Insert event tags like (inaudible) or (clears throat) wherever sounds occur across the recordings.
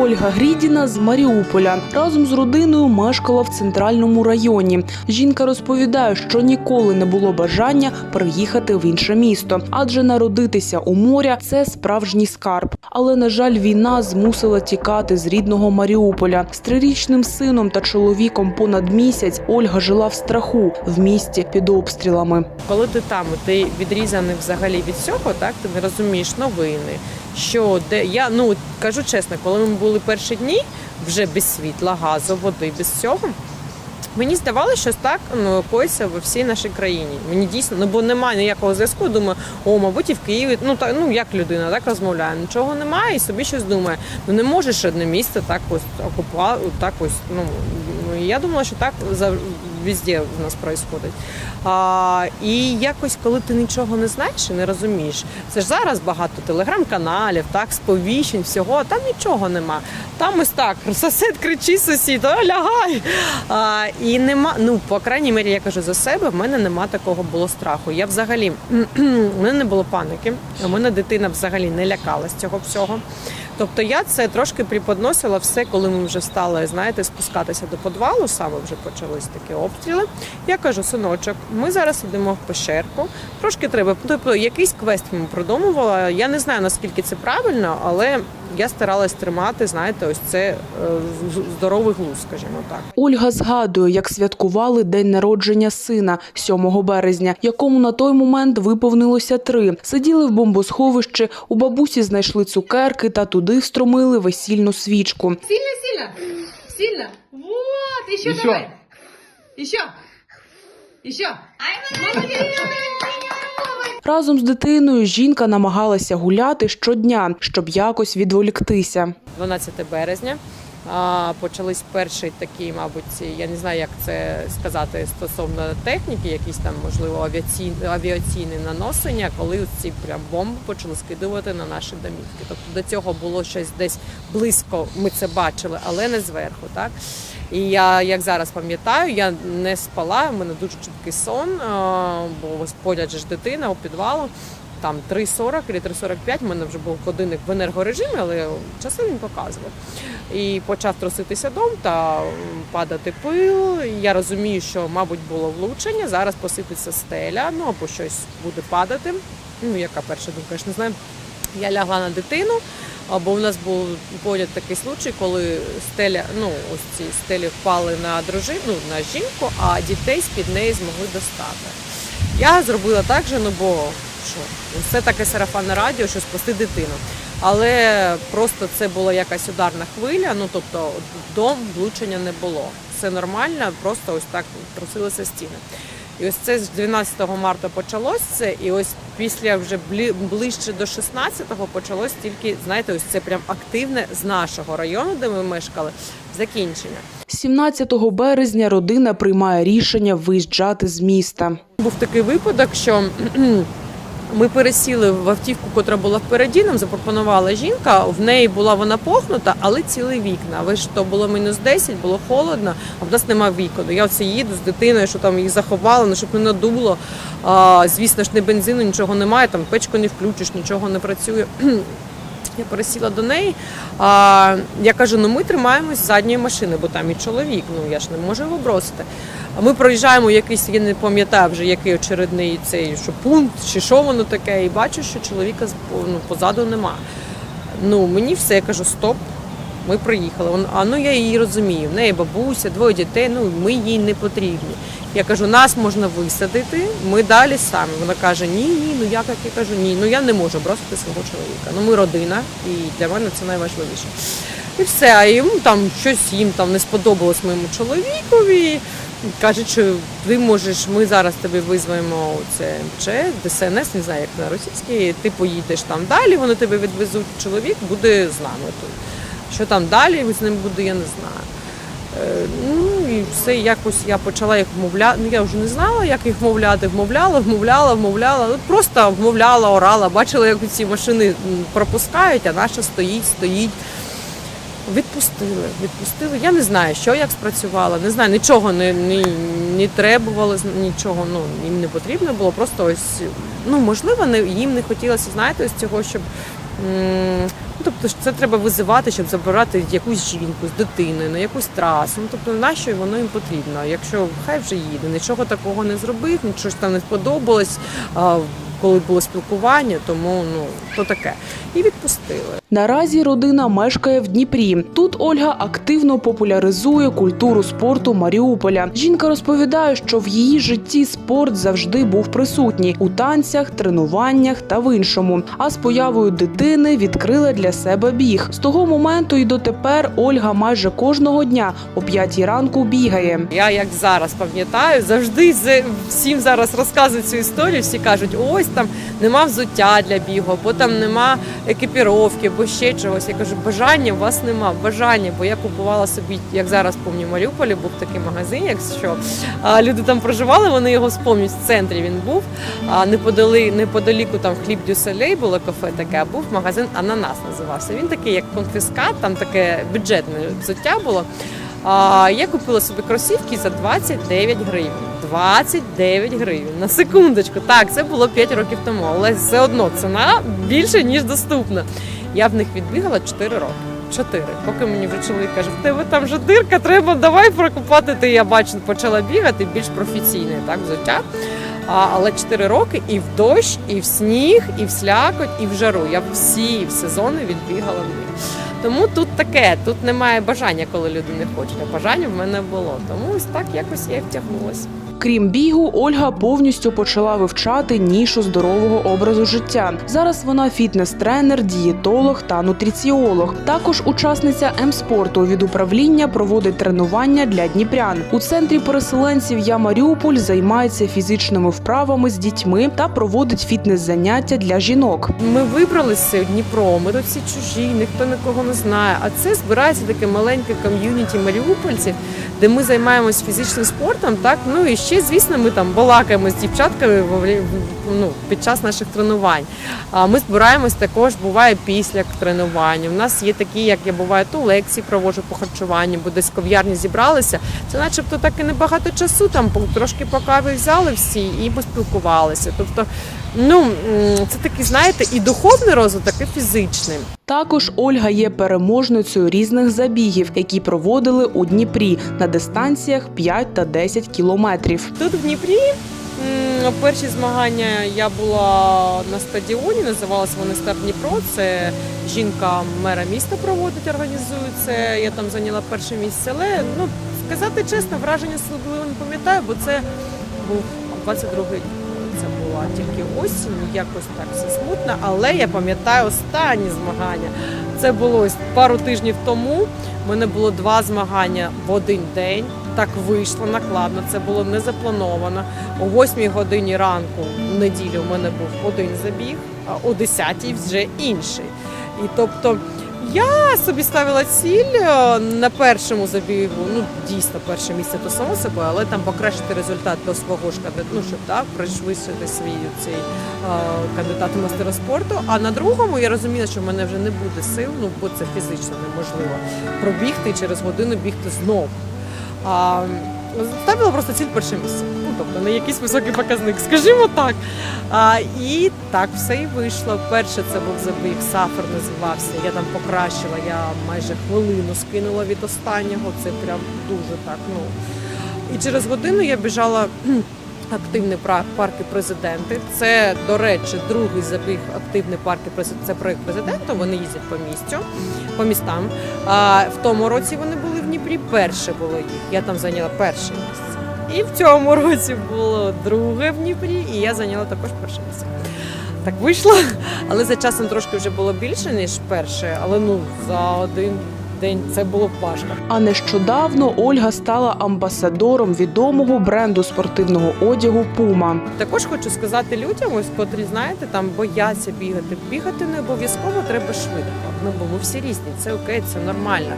Ольга Грідіна з Маріуполя разом з родиною мешкала в центральному районі. Жінка розповідає, що ніколи не було бажання переїхати в інше місто, адже народитися у моря це справжній скарб. Але на жаль, війна змусила тікати з рідного Маріуполя. З трирічним сином та чоловіком понад місяць Ольга жила в страху в місті під обстрілами. Коли ти там, ти відрізаний взагалі від всього, так ти не розумієш новини. Що де я ну кажу чесно, коли ми були перші дні вже без світла, газу, води, без всього. Мені здавалося, що так ну, коїться в всій нашій країні. Мені дійсно, ну бо немає ніякого зв'язку. Думаю, о, мабуть, і в Києві. Ну так, ну як людина так розмовляє. Нічого немає, і собі щось думає. Ну не можеш одне місце так ось окупувати, так ось. Ну ну, я думала, що так везде в нас відбувається. А, і якось, коли ти нічого не знаєш і не розумієш, це ж зараз багато телеграм-каналів, так, сповіщень, всього, а там нічого нема. Там ось так, сусід кричить, сусід, о, лягай. А, і нема, ну, по крайній мірі, я кажу за себе, в мене нема такого було страху. Я взагалі, (clears throat) у мене не було паніки, у мене дитина взагалі не лякалась цього всього. Тобто я це трошки приподносила все, коли ми вже стали, знаєте, спускатися до підвалу, саме вже почались такі обстріли. Я кажу, синочок, ми зараз йдемо в пещерку. Трошки треба. Тобто якийсь квест ми продумувала. Я не знаю наскільки це правильно, але я старалась тримати, знаєте, ось це е, здоровий глузд, скажімо так. Ольга згадує, як святкували день народження сина 7 березня, якому на той момент виповнилося три. Сиділи в бомбосховищі, у бабусі знайшли цукерки та туди встромили весільну свічку. Сильно, сильно. Сильно. Вот, еще, Еще. давай. Еще. Еще. Разом з дитиною жінка намагалася гуляти щодня, щоб якось відволіктися. 12 березня. Почались перші такі, мабуть, я не знаю, як це сказати стосовно техніки, якісь там можливо авіаційні наносення, коли ці прям бомби почали скидувати на наші домівки. Тобто до цього було щось десь близько. Ми це бачили, але не зверху. Так і я як зараз пам'ятаю, я не спала. У мене дуже чіткий сон, бо ось поряд ж дитина у підвалу там 3.40 чи 3.45, в мене вже був годинник в енергорежимі, але часи він показував. І почав труситися дом та падати пил. Я розумію, що, мабуть, було влучення. Зараз посипеться стеля, ну або щось буде падати. Ну, яка перша думка, я ж не знаю. Я лягла на дитину, а, бо у нас був поряд такий случай, коли стеля, ну ось ці стелі впали на дружину, ну, на жінку, а дітей з-під неї змогли достати. Я зробила так же, ну бо що, все таке сарафанне радіо, що спасти дитину. Але просто це була якась ударна хвиля, ну тобто дом влучення не було. Все нормально, просто ось так трусилися стіни. І ось це з 12 марта почалось це, і ось після вже ближче до 16-го почалось тільки, знаєте, ось це прям активне з нашого району, де ми мешкали, закінчення. 17 березня родина приймає рішення виїжджати з міста. Був такий випадок, що ми пересіли в автівку, котра була впереді. Нам запропонувала жінка. В неї була вона похнута, але ціли вікна. Ви ж то було мінус 10, було холодно, а в нас немає вікон. Я оце їду з дитиною, що там їх заховали, ну щоб не надуло. А, звісно ж, не бензину, нічого немає, там печку не включиш, нічого не працює. Я пересіла до неї. А, я кажу: ну ми тримаємось задньої машини, бо там і чоловік. Ну я ж не можу його бросити. А ми проїжджаємо якийсь, я не пам'ятаю вже який очередний цей що пункт, чи що воно таке, і бачу, що чоловіка ну, позаду нема. Ну мені все, я кажу, стоп. Ми приїхали. А ну я її розумію. В неї бабуся, двоє дітей. Ну ми їй не потрібні. Я кажу, нас можна висадити, ми далі самі. Вона каже: Ні, ні, ну я кажу, ні, ну я не можу бросити свого чоловіка. Ну ми родина, і для мене це найважливіше. І все, а йому там щось їм там не сподобалось моєму чоловікові. Кажуть, що ти можеш, ми зараз тобі визвемо це МЧ, ДСНС, не знаю, як на російській, ти поїдеш там далі, вони тебе відвезуть, чоловік буде з нами тут. Що там далі з ним буде, я не знаю. Е, Ну і все якось я почала їх вмовляти. Ну я вже не знала, як їх вмовляти. Вмовляла, вмовляла, вмовляла. Ну, просто вмовляла, орала. Бачила, як ці машини пропускають, а наша стоїть, стоїть. Відпустили, відпустили. Я не знаю, що як спрацювала, не знаю, нічого не, не, не требувало, нічого ну, їм не потрібно було. Просто ось, ну можливо, не, їм не хотілося, знаєте, ось цього, щоб. Ну, тобто це треба визивати, щоб забирати якусь жінку з дитиною на якусь трасу. Ну, тобто, нащо воно їм потрібно? Якщо хай вже їде, нічого такого не зробив, нічого ж там не сподобалось, коли було спілкування, тому ну то таке. І відпустили. Наразі родина мешкає в Дніпрі. Тут Ольга активно популяризує культуру спорту Маріуполя. Жінка розповідає, що в її житті спорт завжди був присутній у танцях, тренуваннях та в іншому. А з появою дитини відкрила для себе біг. З того моменту і дотепер Ольга майже кожного дня о п'ятій ранку бігає. Я як зараз пам'ятаю, завжди з- всім зараз розказую цю історію. Всі кажуть, ось там нема взуття для бігу, або там нема екіпіровки, або ще чогось. Я кажу, бажання у вас нема, бажання, бо я купувала собі, як зараз пам'ятаю, в Маріуполі був такий магазин, якщо а, люди там проживали, вони його вспомнять. В центрі він був. А неподаліку там хліб дюселей було кафе таке, а був магазин Ананас називався. Він такий, як конфіскат, там таке бюджетне взуття було. А, я купила собі кросівки за 29 гривень. 29 гривень. На секундочку. Так, це було 5 років тому, але все одно ціна більше, ніж доступна. Я в них відбігала 4 роки. 4. Поки мені вже чоловік каже, в тебе там вже дирка, треба давай прокупати. Ти я бачу, почала бігати більш професійне так, взуття. А, але 4 роки і в дощ, і в сніг, і в слякоть, і в жару. Я всі в сезони відбігала в них. Тому тут таке, тут немає бажання, коли люди не хочуть. А бажання в мене було. Тому ось так якось я втягнулася. Крім бігу, Ольга повністю почала вивчати нішу здорового образу життя. Зараз вона фітнес-тренер, дієтолог та нутриціолог. Також учасниця М-спорту від управління проводить тренування для дніпрян. У центрі переселенців Я Маріуполь займається фізичними вправами з дітьми та проводить фітнес-заняття для жінок. Ми вибралися в Дніпро, ми тут всі чужі, ніхто нікого не знає. А це збирається таке маленьке ком'юніті маріупольців, де ми займаємось фізичним спортом. Так ну і ще, звісно, ми там балакаємо з дівчатками ну, під час наших тренувань. А ми збираємось також, буває після тренувань. У нас є такі, як я буваю, то лекції проводжу по харчуванню, бо десь кав'ярні зібралися. Це начебто так і небагато часу. Там трошки по каві взяли всі і поспілкувалися. Тобто, ну це такий, знаєте, і духовний розвиток, і фізичний. Також Ольга є переможницею різних забігів, які проводили у Дніпрі на дистанціях 5 та 10 кілометрів. Тут в Дніпрі перші змагання я була на стадіоні, називалися вони Старт Дніпро. Це жінка мера міста проводить, організує це. Я там зайняла перше місце. Але ну сказати чесно, враження особливо не пам'ятаю, бо це був 22-й рік. Це була тільки осінь, якось так все смутно. Але я пам'ятаю останні змагання. Це було пару тижнів тому. У мене було два змагання в один день. Так вийшло накладно. Це було не заплановано. О 8 годині ранку в неділю у мене був один забіг, а о 10 вже інший. І тобто я собі ставила ціль е, на першому забігу. Ну дійсно перше місце то само собою, але там покращити результат до свого ж кандидата, ну щоб так пришвидшити свій цей е, кандидат у мастера спорту. А на другому я розуміла, що в мене вже не буде сил, ну бо це фізично неможливо пробігти і через годину бігти знову. Ставила просто ціль перше місце. Ну, тобто не якийсь високий показник, скажімо так. А, і так все і вийшло. Перше це був забіг, сафер називався. Я там покращила, я майже хвилину скинула від останнього. Це прям дуже так. Ну. І через годину я біжала. пра- парки президенти. Це, до речі, другий забіг активний парки. Це проект президента. Вони їздять по місцю, по містам. В тому році вони були Дніпрі. Перше було їх. Я там зайняла перше місце. І в цьому році було друге в Дніпрі, і я зайняла також перше місце. Так вийшло, але за часом трошки вже було більше, ніж перше, але ну за один день це було важко. А нещодавно Ольга стала амбасадором відомого бренду спортивного одягу Puma. Також хочу сказати людям, ось котрі знаєте, там бояться бігати. Бігати не обов'язково треба швидко. Ну бо ми всі різні, це окей, це нормально.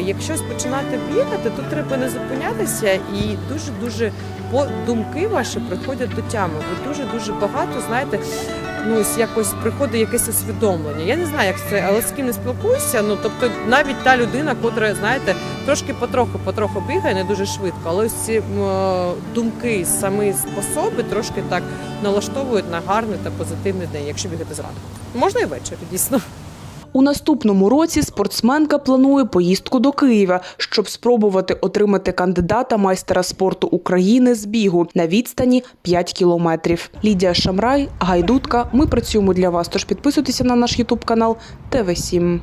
Якщо починати бігати, то треба не зупинятися і дуже дуже думки ваші приходять до тями. Ви дуже дуже багато знаєте. ну ось якось приходить якесь усвідомлення. Я не знаю, як це, але з ким не спілкуюся. Ну тобто, навіть та людина, котра, знаєте, трошки потроху, потроху бігає, не дуже швидко, але ось ці думки, самі способи трошки так налаштовують на гарний та позитивний день, якщо бігати зранку. Можна і ввечері, дійсно. У наступному році спортсменка планує поїздку до Києва, щоб спробувати отримати кандидата майстера спорту України з бігу на відстані 5 кілометрів. Лідія Шамрай, Гайдутка. Ми працюємо для вас. Тож підписуйтеся на наш Ютуб канал ТВ 7